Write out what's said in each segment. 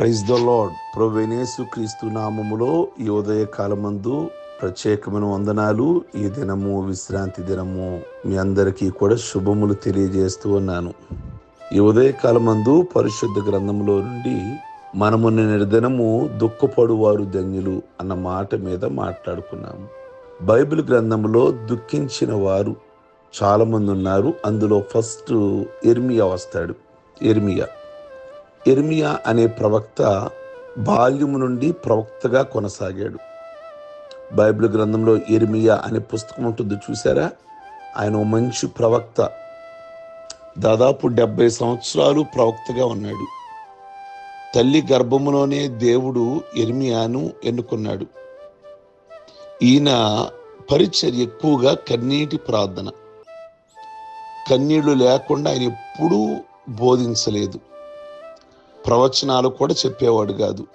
Praise the lord ప్రొవెనేసు క్రీస్తు నామములో ఈ ఉదయ కాలమందు ప్రత్యేకమైన వందనాలు. ఈ దినము విశ్రాంతి దినము మీ అందరికీ కూడా శుభములు తెలియజేస్తూ ఉన్నాను. ఈ ఉదయ కాలమందు పరిశుద్ధ గ్రంథంలో నుండి మనము నిర్దినము దుఃఖపడు వారు ధన్యులు అన్న మాట మీద మాట్లాడుకున్నాము. బైబిల్ గ్రంథంలో దుఃఖించిన వారు చాలామంది ఉన్నారు. అందులో ఫస్ట్ ఎర్మియా వస్తాడు. ఎర్మియా ఎర్మియా అనే ప్రవక్త బాల్యము నుండి ప్రవక్తగా కొనసాగాడు. బైబిల్ గ్రంథంలో ఎర్మియా అనే పుస్తకం ఉంటుంది చూసారా? ఆయన ఓ మంచి ప్రవక్త. దాదాపు డెబ్బై సంవత్సరాలు ప్రవక్తగా ఉన్నాడు. తల్లి గర్భములోనే దేవుడు ఎర్మియాను ఎన్నుకున్నాడు. ఈయన పరిచర్య ఎక్కువగా కన్నీటి ప్రార్థన. కన్నీళ్ళు లేకుండా ఆయన ఎప్పుడూ బోధించలేదు. ప్రవచనాలు కూడా చెప్పేవాడు కాదు.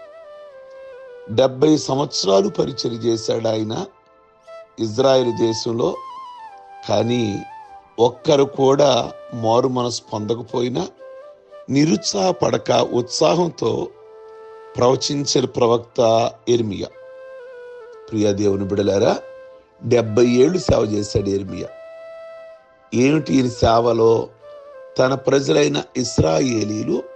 డెబ్బై సంవత్సరాలు పరిచయం చేశాడు ఆయన ఇజ్రాయెల్ దేశంలో. కానీ ఒక్కరు కూడా మారు మనసు పొందకపోయినా నిరుత్సాహపడక ఉత్సాహంతో ప్రవచించిన ప్రవక్త ఎర్మియా. ప్రియా దేవుని బిడలారా డెబ్బై ఏళ్ళు సేవ చేశాడు ఎర్మియా. ఏమిటి ఈయన సేవలో? తన ప్రజలైన ఇస్రాయేలీలు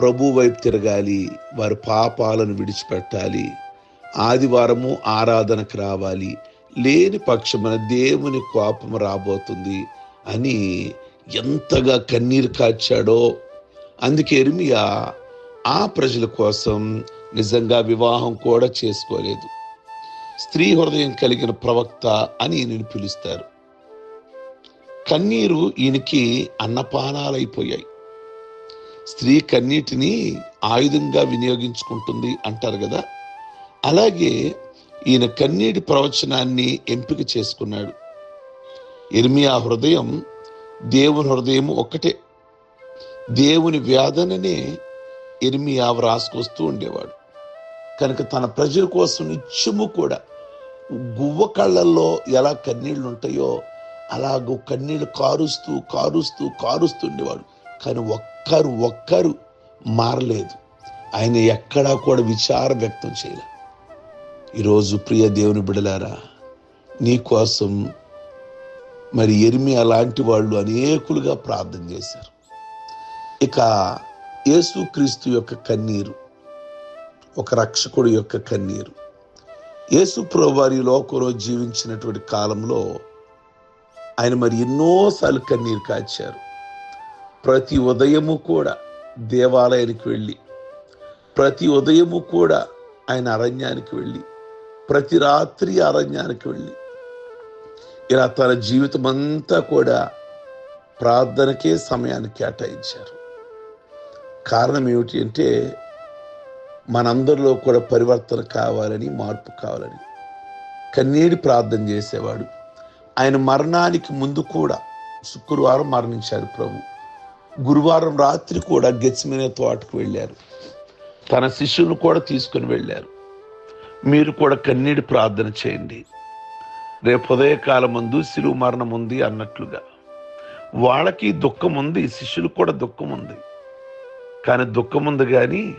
ప్రభు వైపు తిరగాలి వారి పాపాలను విడిచిపెట్టాలి ఆదివారము ఆరాధనకు రావాలి లేని పక్షమున దేవుని కోపం రాబోతుంది అని ఎంతగా కన్నీరు కాచాడో. అందుకే ఎర్మియా ఆ ప్రజల కోసం నిజంగా వివాహం కూడా చేసుకోలేదు. స్త్రీ హృదయం కలిగిన ప్రవక్త అని ఈయనను పిలుస్తారు. కన్నీరు ఈయనకి అన్నపానాలైపోయాయి. స్త్రీ కన్నీటిని ఆయుధంగా వినియోగించుకుంటుంది అంటారు కదా. అలాగే ఈయన కన్నీటి ప్రవచనాన్ని ఎంపిక చేసుకున్నాడు. ఇర్మియా హృదయం దేవుని హృదయం ఒక్కటే. దేవుని వ్యాధననే ఇర్మియా వ్రాసుకొస్తూ ఉండేవాడు. కనుక తన ప్రజల కోసం నిత్యము కూడా గువ్వ కళ్ళల్లో ఎలా కన్నీళ్ళు ఉంటాయో అలాగూ కన్నీళ్ళు కారుస్తూ కారుస్తూ కారుస్తూ ఉండేవాడు. కానీ ఒక్కరు ఒక్కరు మారలేదు. ఆయన ఎక్కడా కూడా విచారం వ్యక్తం చేయలే. ఈరోజు ప్రియ దేవుని బిడలారా నీ కోసం మరి ఎరిమి అలాంటి వాళ్ళు అనేకులుగా ప్రార్థన చేశారు. ఇక యేసుక్రీస్తు యొక్క కన్నీరు ఒక రక్షకుడు యొక్క కన్నీరు యేసు ప్రభువారి లోకంలో జీవించినటువంటి కాలంలో ఆయన మరి ఎన్నోసార్లు కన్నీరు కాచారు. ప్రతి ఉదయము కూడా దేవాలయానికి వెళ్ళి ప్రతి ఉదయము కూడా ఆయన అరణ్యానికి వెళ్ళి ప్రతి రాత్రి అరణ్యానికి వెళ్ళి ఇలా తన జీవితం అంతా కూడా ప్రార్థనకే సమయాన్ని కేటాయించారు. కారణం ఏమిటి అంటే మనందరిలో కూడా పరివర్తన కావాలని మార్పు కావాలని కన్నీడి ప్రార్థన చేసేవాడు. ఆయన మరణానికి ముందు కూడా శుక్రవారం మరణించారు ప్రభు. గురువారం రాత్రి కూడా గెచ్చిమినే తోటకు వెళ్ళారు. తన శిష్యులను కూడా తీసుకుని వెళ్ళారు. మీరు కూడా కన్నీటి ప్రార్థన చేయండి. రేపు ఉదయకాలం ముందు శిలువు మరణం ఉంది అన్నట్లుగా. వాళ్ళకి దుఃఖం ఉంది శిష్యులకు కూడా దుఃఖం ఉంది. కానీ దుఃఖం ఉంది కానీ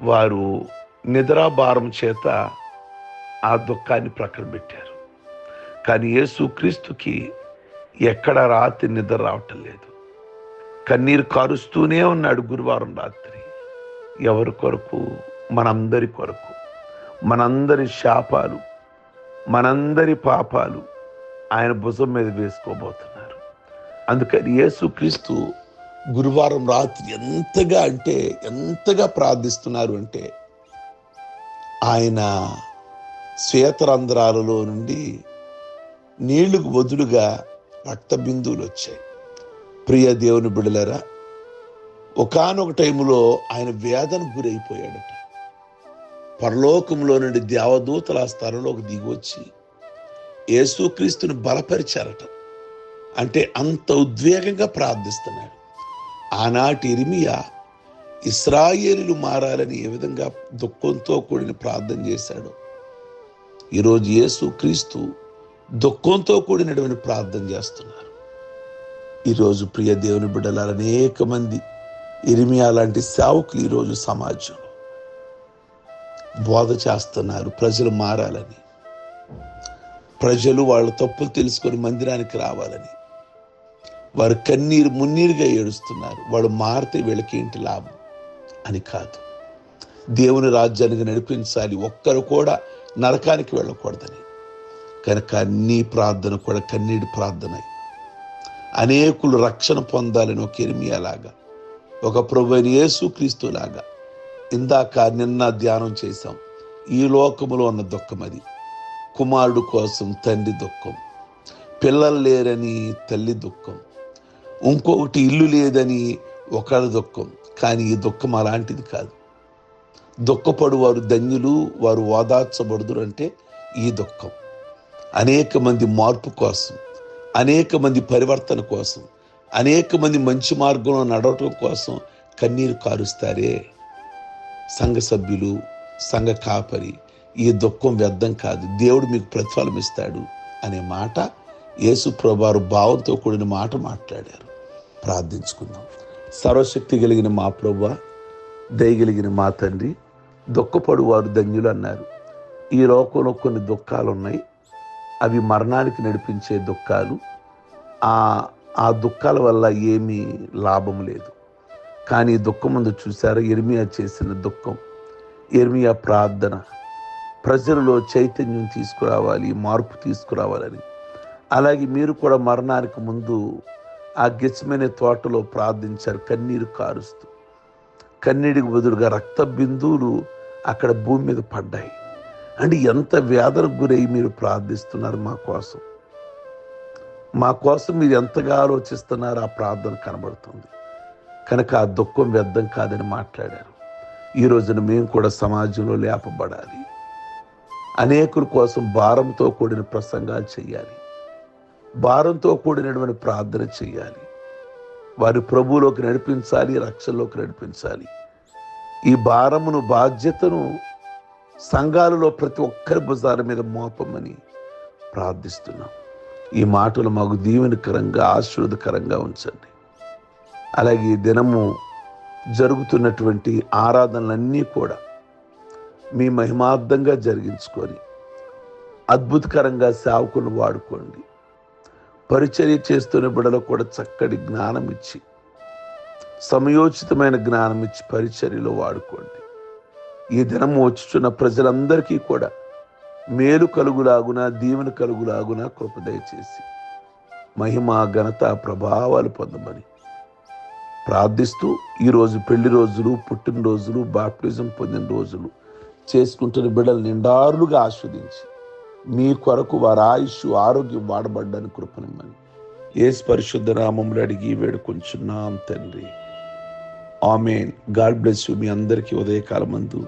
వారు నిద్రాభారం చేత ఆ దుఃఖాన్ని ప్రక్కన పెట్టారు. కానీ యేసు క్రీస్తుకి ఎక్కడ రాత్రి నిద్ర రావటం లేదు. కన్నీరు కారుస్తూనే ఉన్నాడు గురువారం రాత్రి. ఎవరి కొరకు? మనందరి కొరకు. మనందరి శాపాలు మనందరి పాపాలు ఆయన భుజం మీద వేసుకోబోతున్నారు. అందుకని యేసుక్రీస్తు గురువారం రాత్రి ఎంతగా అంటే ఎంతగా ప్రార్థిస్తున్నారు అంటే ఆయన శ్వేతరంధ్రాలలో నుండి నీళ్ళకు వదులుగా రక్త బిందువులు వచ్చాయి. ప్రియ దేవుని బిడలరా ఒకనొక టైములో ఆయన వేదన గురైపోయాడట. పరలోకంలో నుండి దేవదూతల ఆ స్థలంలోకి దిగొచ్చి యేసుక్రీస్తుని బలపరిచారట. అంటే అంత ఉద్వేగంగా ప్రార్థిస్తున్నాడు. ఆనాటి ఇరిమియా ఇస్రాయేలీలు మారాలని ఏ విధంగా దుఃఖంతో కూడిన ప్రార్థన చేశాడు ఈరోజు యేసు క్రీస్తు దుఃఖంతో కూడినటువంటి ప్రార్థన చేస్తున్నారు. ఈరోజు ప్రియ దేవుని బిడ్డలారు అనేక మంది ఇరిమియా లాంటి సేవకులు ఈరోజు సమాజంలో బోధ చేస్తున్నారు ప్రజలు మారాలని. ప్రజలు వాళ్ళ తప్పులు తెలుసుకొని మందిరానికి రావాలని. వారు కన్నీరు మున్నీరుగా ఏడుస్తున్నారు వాళ్ళు మారితే వీళ్ళకి ఏంటి లాభం అని కాదు. దేవుని రాజ్యానికి నడిపించాలి ఒక్కరు కూడా నరకానికి వెళ్ళకూడదని. కనుక నీ ప్రార్థన కూడా కన్నీటి ప్రార్థన అనేకులు రక్షణ పొందాలని ఒక ఎరిమియాలాగా ఒక ప్రభు అయిన యేసుక్రీస్తులాగా ఇందాక నిన్న ధ్యానం చేశాం. ఈ లోకములో ఉన్న దుఃఖం అది. కుమారుడు కోసం తండ్రి దుఃఖం. పిల్లలు లేరని తల్లి దుఃఖం. ఇంకొకటి ఇల్లు లేదని ఒకళ్ళ దుఃఖం. కానీ ఈ దుఃఖం అలాంటిది కాదు. దుఃఖపడు వారు ధన్యులు వారు ఓదార్చబడుదురు అంటే ఈ దుఃఖం. అనేక మంది మార్పు కోసం అనేక మంది పరివర్తన కోసం అనేక మంది మంచి మార్గంలో నడవటం కోసం కన్నీరు కారుస్తారే. సంఘ సభ్యులు సంఘ కాపరి ఈ దుఃఖం వ్యర్థం కాదు. దేవుడు మీకు ప్రతిఫలం ఇస్తాడు అనే మాట యేసు ప్రభారు భావంతో కూడిన మాట మాట్లాడారు. ప్రార్థించుకుందాం. సర్వశక్తి కలిగిన మా ప్రభు దయగలిగిన మా తండ్రి దుఃఖపడు వారు ధన్యులు అన్నారు. ఈ లోకంలో కొన్ని దుఃఖాలు ఉన్నాయి అవి మరణానికి నడిపించే దుఃఖాలు ఆ ఆ దుఃఖాల వల్ల ఏమీ లాభం లేదు. కానీ దుఃఖం ముందు చూసారా ఎర్మియా చేసిన దుఃఖం ఎర్మియా ప్రార్థన. ప్రజలలో చైతన్యం తీసుకురావాలి మార్పు తీసుకురావాలని. అలాగే మీరు కూడా మరణానికి ముందు ఆ గెచ్చమైన తోటలో ప్రార్థించారు కన్నీరు కారుస్తూ. కన్నీటికి బదులుగా రక్త బిందువులు అక్కడ భూమి మీద పడ్డాయి. అంటే ఎంత వేదనకు గురై మీరు ప్రార్థిస్తున్నారు మా కోసం. మా కోసం మీరు ఎంతగా ఆలోచిస్తున్నారో ఆ ప్రార్థన కనబడుతుంది. కనుక ఆ దుఃఖం వ్యర్థం కాదని మాట్లాడారు. ఈ రోజున మేము కూడా సమాజంలో లేపబడాలి. అనేకుల కోసం భారంతో కూడిన ప్రసంగాలు చేయాలి భారంతో కూడినటువంటి ప్రార్థన చేయాలి వారి ప్రభువులోకి నడిపించాలి రక్షల్లోకి నడిపించాలి. ఈ భారమును బాధ్యతను సంఘాలలో ప్రతి ఒక్కరి భుజాల మీద మోపమని ప్రార్థిస్తున్నాం. ఈ మాటలు మాకు దీవెనకరంగా ఆశీర్వదకరంగా ఉంచండి. అలాగే ఈ దినము జరుగుతున్నటువంటి ఆరాధనలన్నీ కూడా మీ మహిమార్థంగా జరిగించుకొని అద్భుతకరంగా సేవకులు వాడుకోండి. పరిచర్య చేస్తున్న బిడలకు కూడా చక్కటి జ్ఞానం ఇచ్చి సమయోచితమైన జ్ఞానం ఇచ్చి పరిచర్యలో వాడుకోండి. ఈ దినం వచ్చుచున్న ప్రజలందరికీ కూడా మేలు కలుగులాగున దీవెన కలుగులాగున కృప దయచేసి. మహిమ ఘనత ప్రభావాలు పొందమని ప్రార్థిస్తూ ఈరోజు పెళ్ళి రోజులు పుట్టినరోజులు బాప్టిజం పొందిన రోజులు చేసుకుంటున్న బిడ్డలు నిండారులుగా ఆస్వాదించి మీ కొరకు వారి ఆయుష్ ఆరోగ్యం వాడబడ్డానికి కృపనిమ్మని ఏసు పరిశుద్ధ నామంలో అడిగి వేడుకొంచున్నాం తండ్రి. ఆమెన్. గాడ్ బ్లెస్ యూ మీ అందరికీ ఉదయకాలమందు.